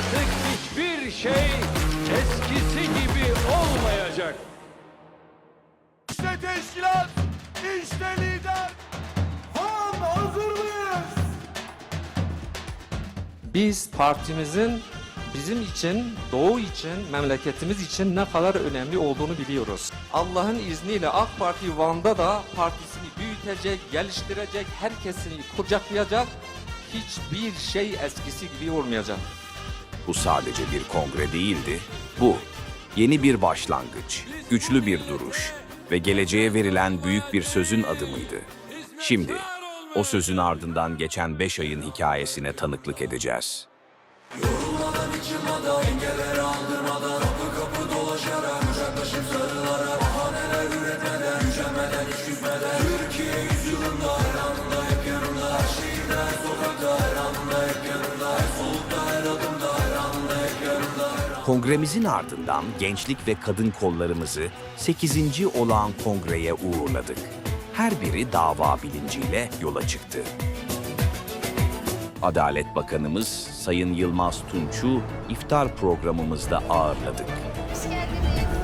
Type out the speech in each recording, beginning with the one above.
Artık hiçbir şey eskisi gibi olmayacak. İşte teşkilat, işte lider. Han hazır mıyız? Biz partimizin bizim için, Doğu için, memleketimiz için ne kadar önemli olduğunu biliyoruz. Allah'ın izniyle AK Parti Van'da da partisini büyütecek, geliştirecek, herkesini kucaklayacak. Hiçbir şey eskisi gibi olmayacak. Bu sadece bir kongre değildi. Bu yeni bir başlangıç, güçlü bir duruş ve geleceğe verilen büyük bir sözün adımıydı. Şimdi o sözün ardından geçen beş ayın hikayesine tanıklık edeceğiz. Kongremizin ardından gençlik ve kadın kollarımızı 8. olağan kongreye uğurladık. Her biri dava bilinciyle yola çıktı. Adalet Bakanımız Sayın Yılmaz Tunç'u iftar programımızda ağırladık. Hoş geldiniz.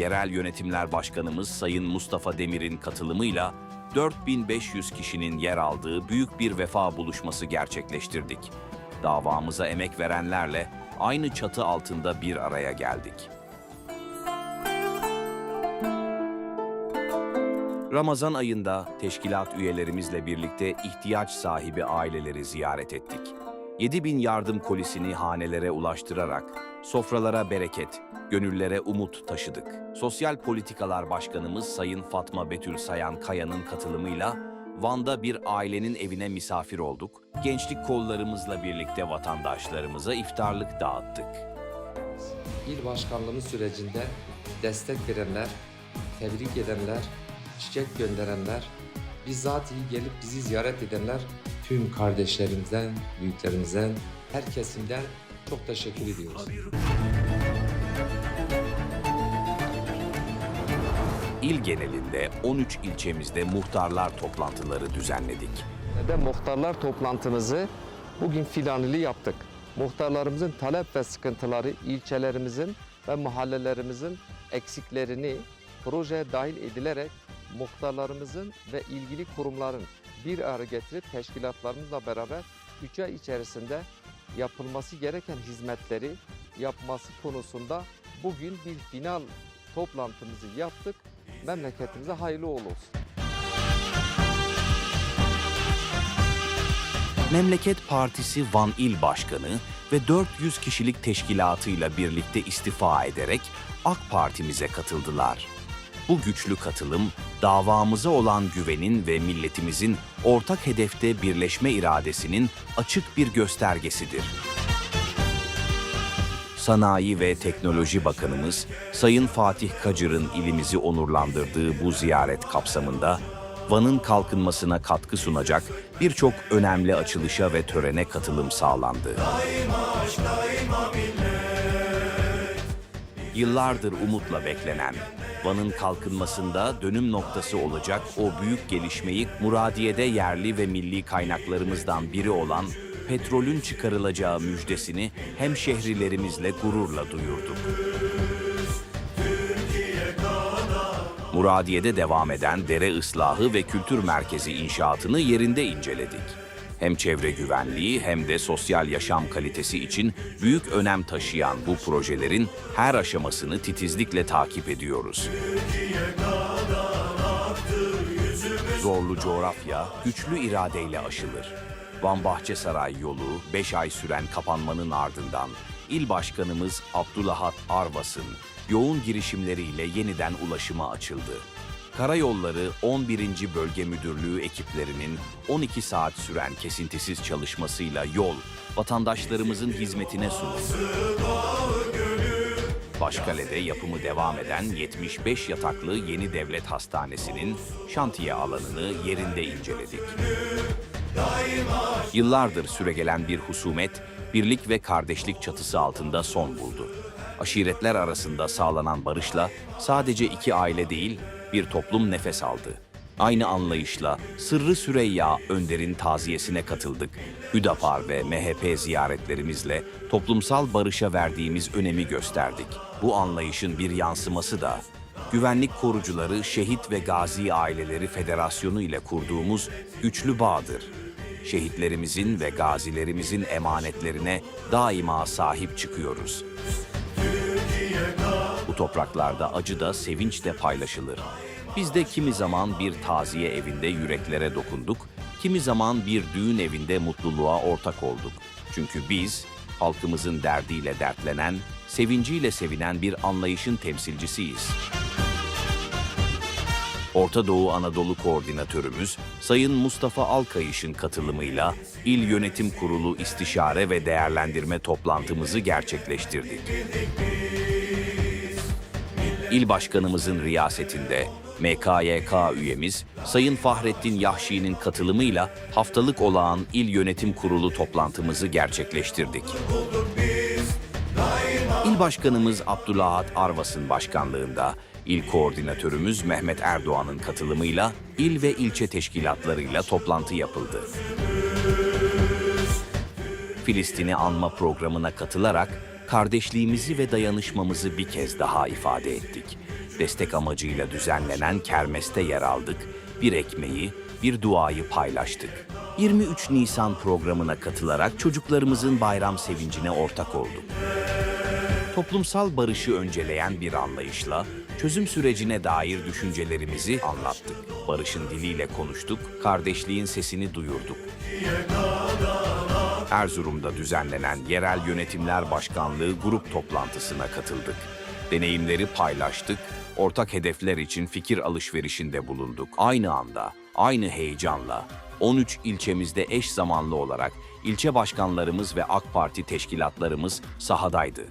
Yerel Yönetimler Başkanımız Sayın Mustafa Demir'in katılımıyla 4500 kişinin yer aldığı büyük bir vefa buluşması gerçekleştirdik. Davamıza emek verenlerle aynı çatı altında bir araya geldik. Ramazan ayında teşkilat üyelerimizle birlikte ihtiyaç sahibi aileleri ziyaret ettik. 7000 yardım kolisini hanelere ulaştırarak sofralara bereket, gönüllere umut taşıdık. Sosyal Politikalar Başkanımız Sayın Fatma Betül Sayan Kaya'nın katılımıyla Van'da bir ailenin evine misafir olduk. Gençlik kollarımızla birlikte vatandaşlarımıza iftarlık dağıttık. İl başkanlığımız sürecinde destek verenler, tebrik edenler, çiçek gönderenler, bizzat iyi gelip bizi ziyaret edenler tüm kardeşlerimizden, büyüklerimizden, her kesimden çok teşekkür ediyoruz. İl genelinde 13 ilçemizde muhtarlar toplantıları düzenledik. de muhtarlar toplantımızı bugün filanili yaptık. Muhtarlarımızın talep ve sıkıntıları ilçelerimizin ve mahallelerimizin eksiklerini projeye dahil edilerek muhtarlarımızın ve ilgili kurumların bir araya getirip teşkilatlarımızla beraber 3 ay içerisinde yapılması gereken hizmetleri yapması konusunda bugün bir final toplantımızı yaptık. Memleketimize hayırlı olsun. Memleket Partisi Van İl Başkanı ve 400 kişilik teşkilatıyla birlikte istifa ederek AK Parti'mize katıldılar. Bu güçlü katılım davamıza olan güvenin ve milletimizin ortak hedefte birleşme iradesinin açık bir göstergesidir. Sanayi ve Teknoloji Bakanımız Sayın Fatih Kacır'ın ilimizi onurlandırdığı bu ziyaret kapsamında Van'ın kalkınmasına katkı sunacak birçok önemli açılışa ve törene katılım sağlandı. Yıllardır umutla beklenen, Van'ın kalkınmasında dönüm noktası olacak o büyük gelişmeyi Muradiye'de yerli ve milli kaynaklarımızdan biri olan petrolün çıkarılacağı müjdesini hem şehrilerimizle gururla duyurduk. Muradiye'de devam eden dere ıslahı ve kültür merkezi inşaatını yerinde inceledik. Hem çevre güvenliği hem de sosyal yaşam kalitesi için büyük önem taşıyan bu projelerin her aşamasını titizlikle takip ediyoruz. Zorlu coğrafya güçlü iradeyle aşılır. Van Bahçesaray yolu 5 ay süren kapanmanın ardından İl Başkanımız Abdülahat Arvas'ın yoğun girişimleriyle yeniden ulaşıma açıldı. Karayolları 11. Bölge Müdürlüğü ekiplerinin 12 saat süren kesintisiz çalışmasıyla yol vatandaşlarımızın hizmetine sunuldu. Başkale'de yapımı devam eden 75 yataklı yeni devlet hastanesinin şantiye alanını yerinde inceledik. Yıllardır süregelen bir husumet, birlik ve kardeşlik çatısı altında son buldu. Aşiretler arasında sağlanan barışla sadece iki aile değil, bir toplum nefes aldı. Aynı anlayışla Sırrı Süreyya Önder'in taziyesine katıldık. Hüdapar ve MHP ziyaretlerimizle toplumsal barışa verdiğimiz önemi gösterdik. Bu anlayışın bir yansıması da Güvenlik Korucuları Şehit ve Gazi Aileleri Federasyonu ile kurduğumuz güçlü bağdır. Şehitlerimizin ve gazilerimizin emanetlerine daima sahip çıkıyoruz. Bu topraklarda acı da sevinç de paylaşılır. Biz de kimi zaman bir taziye evinde yüreklere dokunduk, kimi zaman bir düğün evinde mutluluğa ortak olduk. Çünkü biz halkımızın derdiyle dertlenen, sevinciyle sevinen bir anlayışın temsilcisiyiz. Orta Doğu Anadolu Koordinatörümüz Sayın Mustafa Alkayış'ın katılımıyla İl Yönetim Kurulu istişare ve değerlendirme toplantımızı gerçekleştirdik. İl Başkanımızın riyasetinde MKYK üyemiz Sayın Fahrettin Yahşi'nin katılımıyla haftalık olağan İl Yönetim Kurulu toplantımızı gerçekleştirdik. İl Başkanımız Abdülahat Arvas'ın başkanlığında İl Koordinatörümüz Mehmet Erdoğan'ın katılımıyla il ve ilçe teşkilatlarıyla toplantı yapıldı. Filistin'i anma programına katılarak kardeşliğimizi ve dayanışmamızı bir kez daha ifade ettik. Destek amacıyla düzenlenen kermeste yer aldık, bir ekmeği, bir duayı paylaştık. 23 Nisan programına katılarak çocuklarımızın bayram sevincine ortak olduk. Toplumsal barışı önceleyen bir anlayışla çözüm sürecine dair düşüncelerimizi anlattık. Barışın diliyle konuştuk, kardeşliğin sesini duyurduk. Erzurum'da düzenlenen Yerel Yönetimler Başkanlığı grup toplantısına katıldık. Deneyimleri paylaştık, ortak hedefler için fikir alışverişinde bulunduk. Aynı anda, aynı heyecanla 13 ilçemizde eş zamanlı olarak ilçe başkanlarımız ve AK Parti teşkilatlarımız sahadaydı.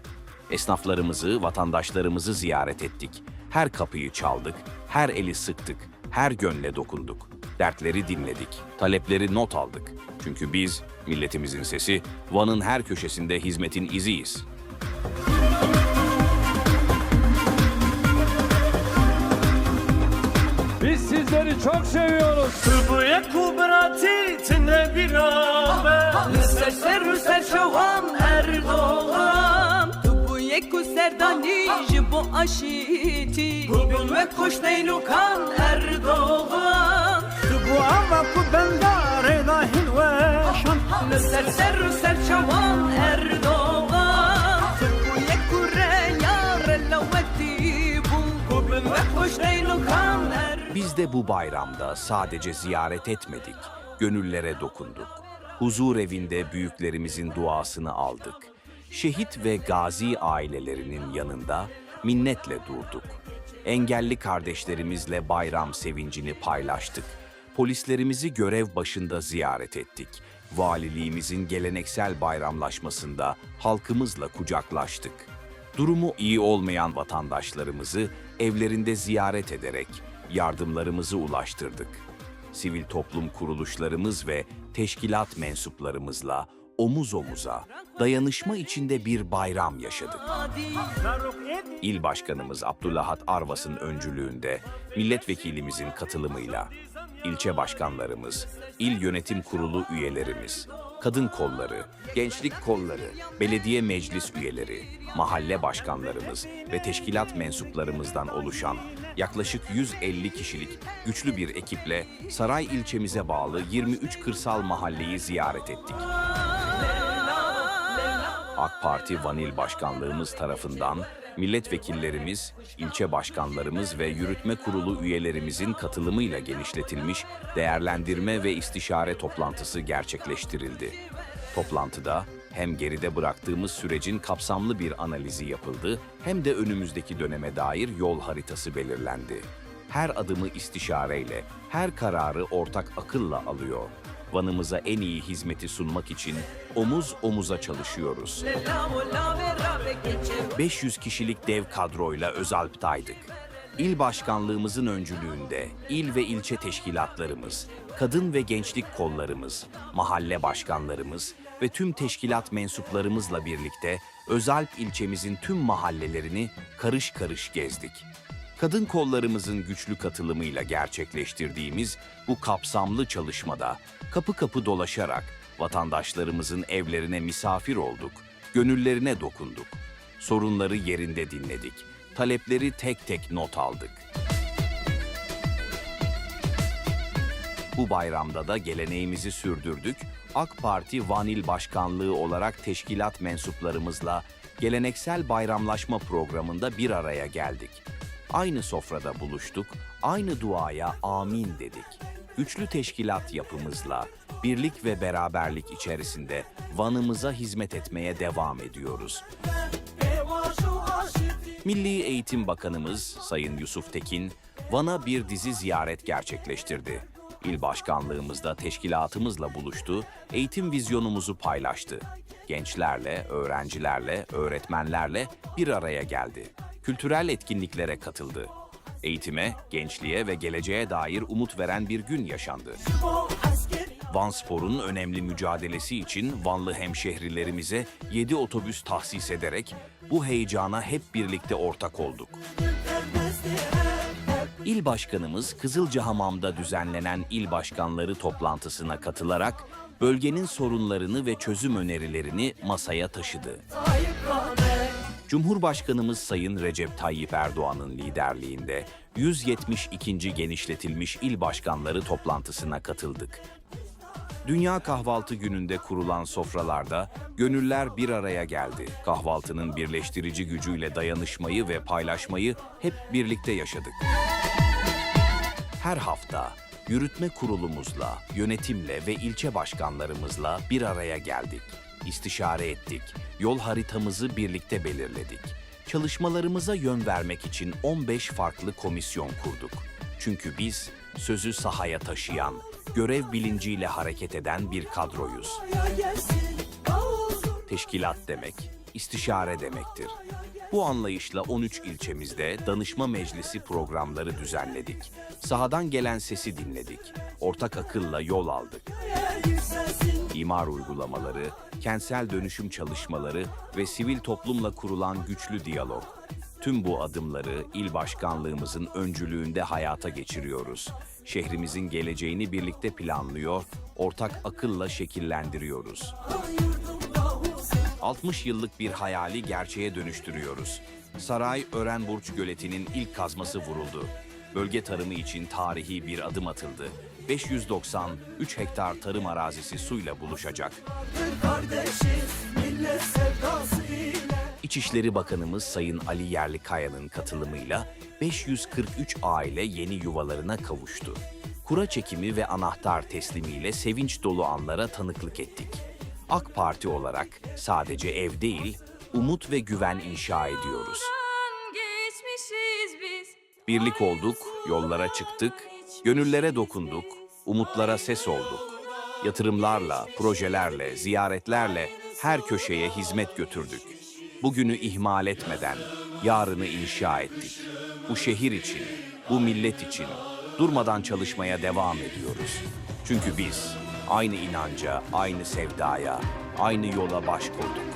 Esnaflarımızı, vatandaşlarımızı ziyaret ettik. Her kapıyı çaldık, her eli sıktık, her gönle dokunduk. Dertleri dinledik, talepleri not aldık. Çünkü biz, milletimizin sesi, Van'ın her köşesinde hizmetin iziyiz. Biz sizleri çok seviyoruz. Tıbıya kubrati tine bir ser şovan Erdoğan Tu bu yeku serdani ji bu aşiti. Bugün ve koş neylukan Erdoğan Bu ama ku bendare dahin veşan Ser ser ser şovan Erdoğan Tu bu yeku reyar laveti Bugün ve koş neylukan Erdoğan Biz de bu bayramda sadece ziyaret etmedik, gönüllere dokunduk. Huzur evinde büyüklerimizin duasını aldık. Şehit ve gazi ailelerinin yanında minnetle durduk. Engelli kardeşlerimizle bayram sevincini paylaştık. Polislerimizi görev başında ziyaret ettik. Valiliğimizin geleneksel bayramlaşmasında halkımızla kucaklaştık. Durumu iyi olmayan vatandaşlarımızı evlerinde ziyaret ederek yardımlarımızı ulaştırdık. Sivil toplum kuruluşlarımız ve teşkilat mensuplarımızla omuz omuza dayanışma içinde bir bayram yaşadık. İl Başkanımız Abdullahat Arvas'ın öncülüğünde milletvekilimizin katılımıyla ilçe başkanlarımız, il yönetim kurulu üyelerimiz, kadın kolları, gençlik kolları, belediye meclis üyeleri, mahalle başkanlarımız ve teşkilat mensuplarımızdan oluşan yaklaşık 150 kişilik güçlü bir ekiple Saray ilçemize bağlı 23 kırsal mahalleyi ziyaret ettik. AK Parti Vanil Başkanlığımız tarafından milletvekillerimiz, ilçe başkanlarımız ve yürütme kurulu üyelerimizin katılımıyla genişletilmiş değerlendirme ve istişare toplantısı gerçekleştirildi. Toplantıda hem geride bıraktığımız sürecin kapsamlı bir analizi yapıldı hem de önümüzdeki döneme dair yol haritası belirlendi. Her adımı istişareyle, her kararı ortak akılla alıyor. Van'ımıza en iyi hizmeti sunmak için omuz omuza çalışıyoruz. 500 kişilik dev kadroyla Özalp'taydık. İl başkanlığımızın öncülüğünde il ve ilçe teşkilatlarımız, kadın ve gençlik kollarımız, mahalle başkanlarımız ve tüm teşkilat mensuplarımızla birlikte Özalp ilçemizin tüm mahallelerini karış karış gezdik. Kadın kollarımızın güçlü katılımıyla gerçekleştirdiğimiz bu kapsamlı çalışmada kapı kapı dolaşarak vatandaşlarımızın evlerine misafir olduk, gönüllerine dokunduk. Sorunları yerinde dinledik, talepleri tek tek not aldık. Bu bayramda da geleneğimizi sürdürdük. AK Parti Vanil Başkanlığı olarak teşkilat mensuplarımızla geleneksel bayramlaşma programında bir araya geldik. Aynı sofrada buluştuk, aynı duaya amin dedik. Güçlü teşkilat yapımızla, birlik ve beraberlik içerisinde Van'ımıza hizmet etmeye devam ediyoruz. Milli Eğitim Bakanımız Sayın Yusuf Tekin, Van'a bir dizi ziyaret gerçekleştirdi. İl başkanlığımızda teşkilatımızla buluştu, eğitim vizyonumuzu paylaştı. Gençlerle, öğrencilerle, öğretmenlerle bir araya geldi. Kültürel etkinliklere katıldı. Eğitime, gençliğe ve geleceğe dair umut veren bir gün yaşandı. Van Spor'un önemli mücadelesi için Vanlı hemşehrilerimize 7 otobüs tahsis ederek bu heyecana hep birlikte ortak olduk. İl Başkanımız Kızılcahamam'da düzenlenen il başkanları toplantısına katılarak bölgenin sorunlarını ve çözüm önerilerini masaya taşıdı. Cumhurbaşkanımız Sayın Recep Tayyip Erdoğan'ın liderliğinde 172. genişletilmiş il başkanları toplantısına katıldık. Dünya Kahvaltı Günü'nde kurulan sofralarda gönüller bir araya geldi. Kahvaltının birleştirici gücüyle dayanışmayı ve paylaşmayı hep birlikte yaşadık. Her hafta yürütme kurulumuzla, yönetimle ve ilçe başkanlarımızla bir araya geldik. İstişare ettik. Yol haritamızı birlikte belirledik. Çalışmalarımıza yön vermek için 15 farklı komisyon kurduk. Çünkü biz sözü sahaya taşıyan, görev bilinciyle hareket eden bir kadroyuz. Teşkilat demek, istişare demektir. Bu anlayışla 13 ilçemizde danışma meclisi programları düzenledik. Sahadan gelen sesi dinledik. Ortak akılla yol aldık. İmar uygulamaları, kentsel dönüşüm çalışmaları ve sivil toplumla kurulan güçlü diyalog. Tüm bu adımları il başkanlığımızın öncülüğünde hayata geçiriyoruz. Şehrimizin geleceğini birlikte planlıyor, ortak akılla şekillendiriyoruz. 60 yıllık bir hayali gerçeğe dönüştürüyoruz. Saray Örenburç Göleti'nin ilk kazması vuruldu. Bölge tarımı için tarihi bir adım atıldı. 593 hektar tarım arazisi suyla buluşacak. İçişleri Bakanımız Sayın Ali Yerlikaya'nın katılımıyla 543 aile yeni yuvalarına kavuştu. Kura çekimi ve anahtar teslimiyle sevinç dolu anlara tanıklık ettik. AK Parti olarak sadece ev değil, umut ve güven inşa ediyoruz. Birlik olduk, yollara çıktık, gönüllere dokunduk, umutlara ses olduk. Yatırımlarla, projelerle, ziyaretlerle her köşeye hizmet götürdük. Bugünü ihmal etmeden yarını inşa ettik. Bu şehir için, bu millet için durmadan çalışmaya devam ediyoruz. Çünkü biz aynı inanca, aynı sevdaya, aynı yola baş koyduk.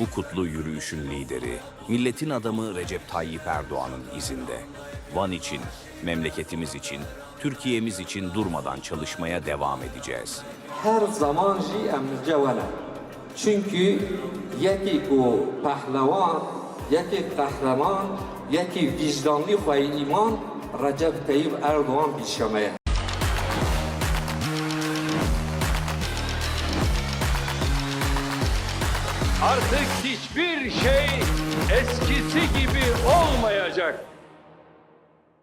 Bu kutlu yürüyüşün lideri, milletin adamı Recep Tayyip Erdoğan'ın izinde. Van için, memleketimiz için, Türkiye'miz için durmadan çalışmaya devam edeceğiz. her zaman jî em cewele. Çünkü yekî ku pehlevan, yekî kahraman, yekî vicdanlı ve iman Recep Tayyip Erdoğan biçemeye. Artık hiçbir şey eskisi gibi olmayacak.